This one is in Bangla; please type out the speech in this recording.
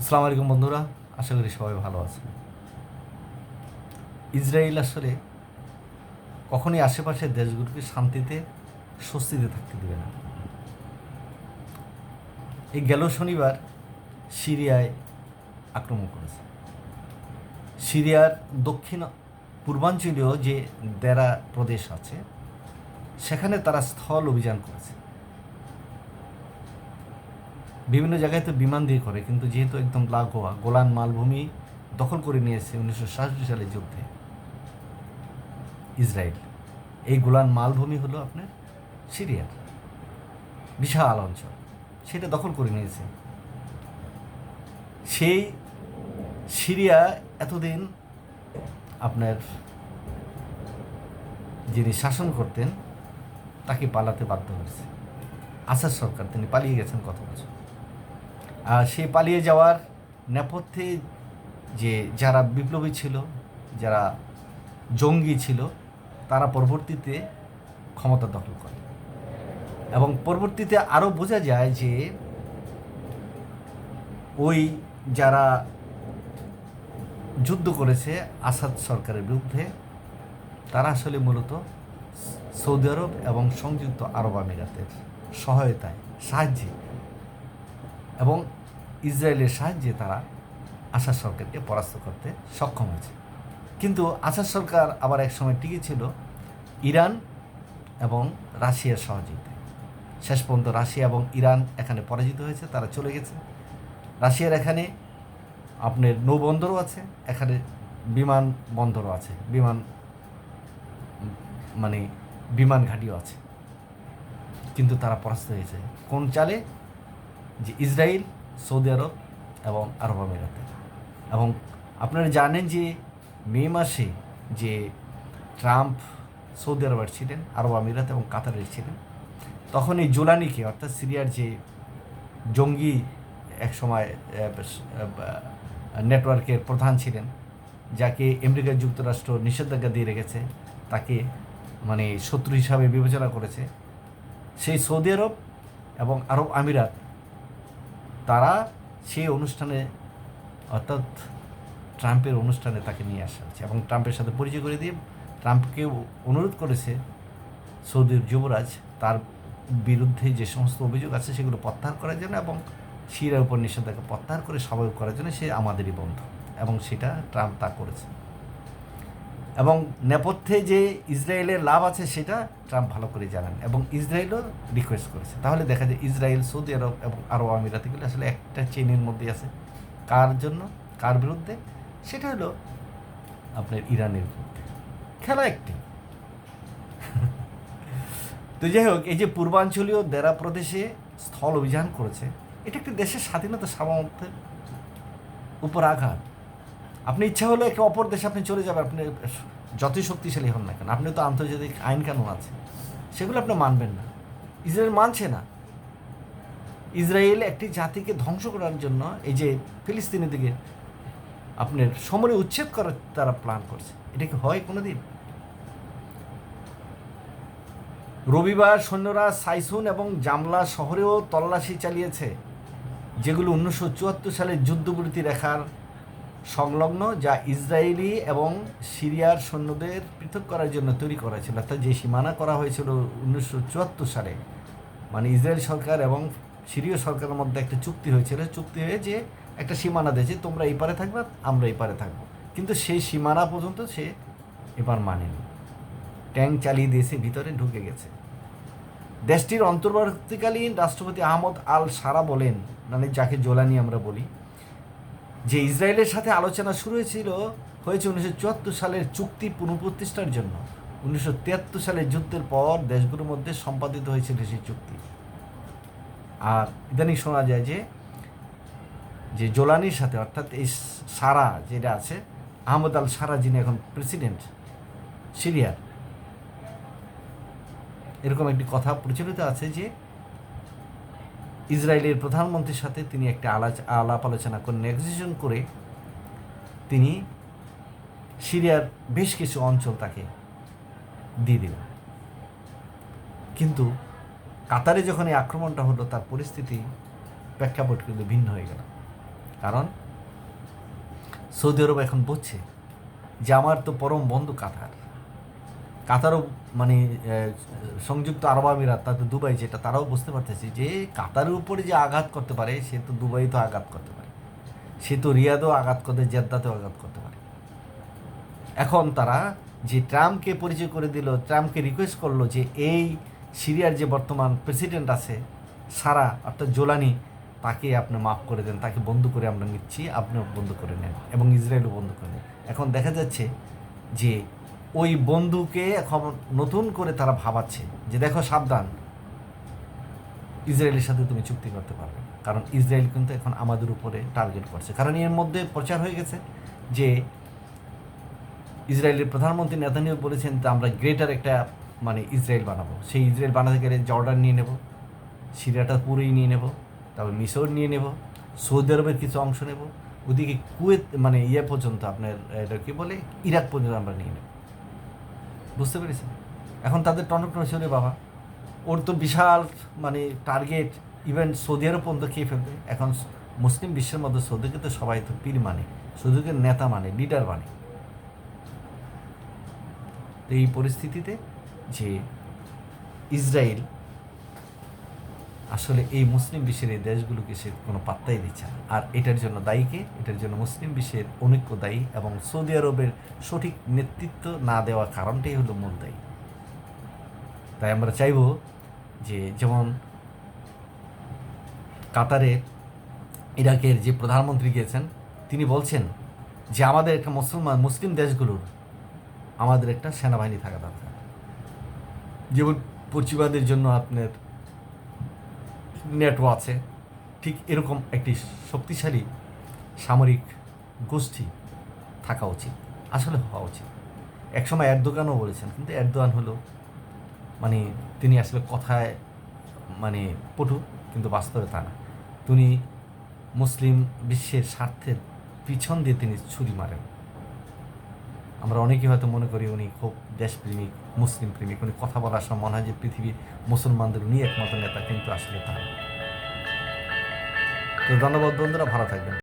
আসসালামু আলাইকুম বন্ধুরা, আশা করি সবাই ভালো আছেন। ইসরায়েল আসলে কখনই আশেপাশের দেশগুলোকে শান্তিতে, স্বস্তিতে থাকতে দেবে না। এই গেল শনিবার সিরিয়ায় আক্রমণ করেছে। সিরিয়ার দক্ষিণ, পূর্বাঞ্চলীয় যে দেরা প্রদেশ আছে, সেখানে তারা স্থল অভিযান করেছে। বিভিন্ন জায়গায় তো বিমান দিয়ে করে, কিন্তু যেহেতু একদম লাগোয়া, গোলান মালভূমি দখল করে নিয়েছে উনিশশো সাতষট্টি সালের যুদ্ধে। ইসরায়েল। এই গোলান মালভূমি হলো আপনার সিরিয়ার। বিশাল অঞ্চল। সেটা দখল করে নিয়েছে। সেই সিরিয়া এতদিন আপনার যিনি শাসন করতেন, তাকে পালাতে বাধ্য হয়েছে। আসার সরকার, তিনি পালিয়ে গেছেন কত বছর? সে পালিয়ে যাওয়ার নেপথ্যে যে যারা বিপ্লবী ছিল, যারা জঙ্গি ছিল, তারা পরবর্তীতে ক্ষমতা দখল করে। এবং পরবর্তীতে আরও বোঝা যায় যে ওই যারা যুদ্ধ করেছে আসাদ সরকারের বিরুদ্ধে, তারা আসলে মূলত সৌদি আরব এবং সংযুক্ত আরব আমিরাতের সহায়তায়, সাহায্যে এবং ইসরায়েলের সাহায্যে তারা আসাদ সরকারকে পরাস্ত করতে সক্ষম হয়েছে। কিন্তু আসাদ সরকার আবার এক সময় টিকে ছিল ইরান এবং রাশিয়ার সহযোগিতায়। শেষ পর্যন্ত রাশিয়া এবং ইরান এখানে পরাজিত হয়েছে, তারা চলে গেছে। রাশিয়ার এখানে আপনার নৌবন্দরও আছে, এখানে বিমান বন্দরও আছে, বিমান মানে বিমান ঘাঁটিও আছে। কিন্তু তারা পরাস্ত হয়েছে। কোন চালে? যে ইসরায়েল, সৌদি আরব এবং আরব আমিরাতে। এবং আপনারা জানেন যে মে মাসে যে ট্রাম্প সৌদি আরবের ছিলেন, আরব আমিরাত এবং কাতারের ছিলেন, তখন এই জোলানিকে, অর্থাৎ সিরিয়ার যে জঙ্গি একসময় নেটওয়ার্কের প্রধান ছিলেন, যাকে আমেরিকা যুক্তরাষ্ট্র নিষেধাজ্ঞা দিয়ে রেখেছে, তাকে মানে শত্রু হিসাবে বিবেচনা করেছে, সেই সৌদি আরব এবং আরব আমিরাত তারা সেই অনুষ্ঠানে, অর্থাৎ ট্রাম্পের অনুষ্ঠানে তাকে নিয়ে আসা হয়েছে এবং ট্রাম্পের সাথে পরিচয় করে দিয়ে ট্রাম্পকে অনুরোধ করেছে সৌদির যুবরাজ তার বিরুদ্ধে যে সমস্ত অভিযোগ আছে সেগুলো প্রত্যাহার করার জন্য এবং সিরিয়ার উপর নিষেধাজ্ঞা প্রত্যাহার করে স্বাভাবিক করার জন্য সে আমাদেরই বন্ধু এবং সেটা ট্রাম্প তা করেছে। এবং নেপথ্যে যে ইসরায়েলের লাভ আছে, সেটা ট্রাম্প ভালো করে জানেন এবং ইসরায়েলও রিকোয়েস্ট করেছে। তাহলে দেখা যায় ইসরায়েল, সৌদি আরব এবং আরব আমিরাতগুলো আসলে একটা চেনের মধ্যে আছে। কার জন্য? কার বিরুদ্ধে? সেটা হলো আপনার ইরানের বিরুদ্ধে। খেলা একটি। তো যাই হোক, এই যে পূর্বাঞ্চলীয় দেরা প্রদেশে স্থল অভিযান করেছে, এটা একটি দেশের স্বাধীনতা সামর্থ্যের উপর আঘাত। আপনি ইচ্ছা হলে একে অপর দেশে আপনি চলে যাবেন, আপনি যতই শক্তিশালী হন না কেন আপনি তো আন্তর্জাতিক আইন কানুন আছে। সেগুলো আপনি মানবেন না। ইসরায়েল মানছে না। ইসরায়েল একটি জাতিকে ধ্বংস করার জন্য এই যে ফিলিস্তিনের দিকে আপনার সমরে উচ্ছেদ করার তারা প্ল্যান করছে। এটা কি হয় কোনো দিন রবিবার সৈন্যরা সাইসুন এবং জামলা শহরেও তল্লাশি চালিয়েছে, যেগুলো উনিশশো চুয়াত্তর সালের যুদ্ধবিরতি রেখার সংলগ্ন যা ইসরায়েলি এবং সিরিয়ার সৈন্যদের পৃথক করার জন্য তৈরি করা ছিল অর্থাৎ যে সীমানা করা হয়েছিল উনিশশো চুয়াত্তর সালে। মানে ইসরায়েল সরকার এবং সিরীয় সরকারের মধ্যে একটা চুক্তি হয়েছিল, চুক্তি হয়ে যে একটা সীমানা দিয়েছে, তোমরা এই পারে থাকবে, আমরা এই পারে থাকব। কিন্তু সেই সীমানা পর্যন্ত সে এবার মানেনি। ট্যাঙ্ক চালিয়ে দিয়েছে, ভিতরে ঢুকে গেছে। দেশটির অন্তর্বর্তীকালীন রাষ্ট্রপতি আহমদ আল সারা বলেন মানে যাকে জোলানি আমরা বলি যে ইসরায়েলের সাথে আলোচনা শুরু হয়েছিল, হয়েছে উনিশশো চুয়াত্তর সালের চুক্তি পুনঃপ্রতিষ্ঠার জন্য। উনিশশো তিয়াত্তর সালের যুদ্ধের পর দেশগুলোর মধ্যে সম্পাদিত হয়েছিল সেই চুক্তি। আর ইদানিং শোনা যায় যে যে জোলানির সাথে, অর্থাৎ এই সারা যেটা আছে, আহমদ আল সারা যিনি এখন প্রেসিডেন্ট, সিরিয়ার, এরকম একটি কথা প্রচলিত আছে যে ইসরায়েলের প্রধানমন্ত্রীর সাথে তিনি একটা আলাচ, আলাপ আলোচনা করে নেগোসিয়েশন করে তিনি সিরিয়ার বেশ কিছু অঞ্চল তাকে দিয়ে দিলেন। কিন্তু কাতারে যখন এই আক্রমণটা হলো, তার পরিস্থিতি প্রেক্ষাপট কিন্তু ভিন্ন হয়ে গেল। কারণ সৌদি আরব এখন বুঝছে যে, আমার তো পরম বন্ধু কাতার। কাতারও মানে সংযুক্ত আরব আমিরাত তাতে দুবাই যেটা, তারাও বুঝতে পারতেছে যে কাতারের উপরে যে আঘাত করতে পারে, সে তো দুবাই তো আঘাত করতে পারে। সে তো রিয়াদও আঘাত করতে, জেদ্দাতেও আঘাত করতে পারে। এখন তারা যে ট্রাম্পকে পরিচয় করে দিল, ট্রাম্পকে রিকোয়েস্ট করল যে এই সিরিয়ার যে বর্তমান প্রেসিডেন্ট আছে, সারা, অর্থাৎ জোলানি, তাকে আপনি মাফ করে দেন, তাকে বন্ধ করে আমরা নিচ্ছি, আপনিও বন্ধ করে নেন এবং ইসরায়েলও বন্ধ করে নেন। এখন দেখা যাচ্ছে যে ওই বন্ধুকে এখন নতুন করে তারা ভাবাচ্ছে যে দেখো সাবধান। ইসরায়েলের সাথে তুমি চুক্তি করতে পারবে। কারণ ইসরায়েল কিন্তু এখন আমাদের উপরে টার্গেট করছে। কারণ এর মধ্যে প্রচার হয়ে গেছে যে ইসরায়েলের প্রধানমন্ত্রী নেতানিয়াহু বলেছেন যে আমরা গ্রেটার একটা মানে ইসরায়েল বানাবো। সেই ইসরায়েল বানাতে গেলে জর্ডান নিয়ে নেব, সিরিয়াটা পুরোই নিয়ে নেব, তারপর মিশর নিয়ে নেব, সৌদি আরবের কিছু অংশ নেব, ওদিকে কুয়েত মানে ইয়ে পর্যন্ত আপনার, এটা কি বলে? ইরাক পর্যন্ত আমরা নিয়ে নেব। বুঝতে পেরেছেন? এখন তাদের টনক নড়ছে বাবা। ওর তো বিশাল মানে টার্গেট ইভেন সৌদি আরব পর্যন্ত খেয়ে ফেলবে। এখন মুসলিম বিশ্বের মধ্যে সৌদিকে তো সবাই তো পীর মানে। সৌদিকে নেতা মানে লিডার মানে। এই পরিস্থিতিতে যে ইসরায়েল আসলে এই মুসলিম বিশ্বের এই দেশগুলোকে সে কোনো পাত্তাই দিচ্ছে না। আর এটার জন্য দায়ীকে এটার জন্য মুসলিম বিশ্বের অনৈক্য দায়ী এবং সৌদি আরবের সঠিক নেতৃত্ব না দেওয়া কারণটাই হলো মূল দায়ী। তাই আমরা চাইব যে যেমন কাতারে ইরাকের যে প্রধানমন্ত্রী গিয়েছেন, তিনি বলছেন যে আমাদের একটা মুসলমান মুসলিম দেশগুলোর আমাদের একটা সেনাবাহিনী থাকা দরকার। যেমন পশ্চিমাদের জন্য আপনার নেটো আছে। ঠিক এরকম একটি শক্তিশালী সামরিক গোষ্ঠী থাকা উচিত, আসলে হওয়া উচিত। একসময় এরদোগানও বলেছেন, কিন্তু এরদোয়ান হলো মানে তিনি আসলে কথায় মানে পটু, কিন্তু বাস্তবে তা না। তিনি মুসলিম বিশ্বের স্বার্থের পিছন দিয়ে তিনি ছুরি মারেন। আমরা অনেকেই হয়তো মনে করি উনি খুব দেশপ্রেমিক মুসলিম প্রেমিক উনি কথা বলার সময় মনে হয় যে পৃথিবীর মুসলমানদের উনি একমাত্র নেতা, কিন্তু আসলে তা। তো ধন্যবাদ বন্ধুরা, ভালো থাকবেন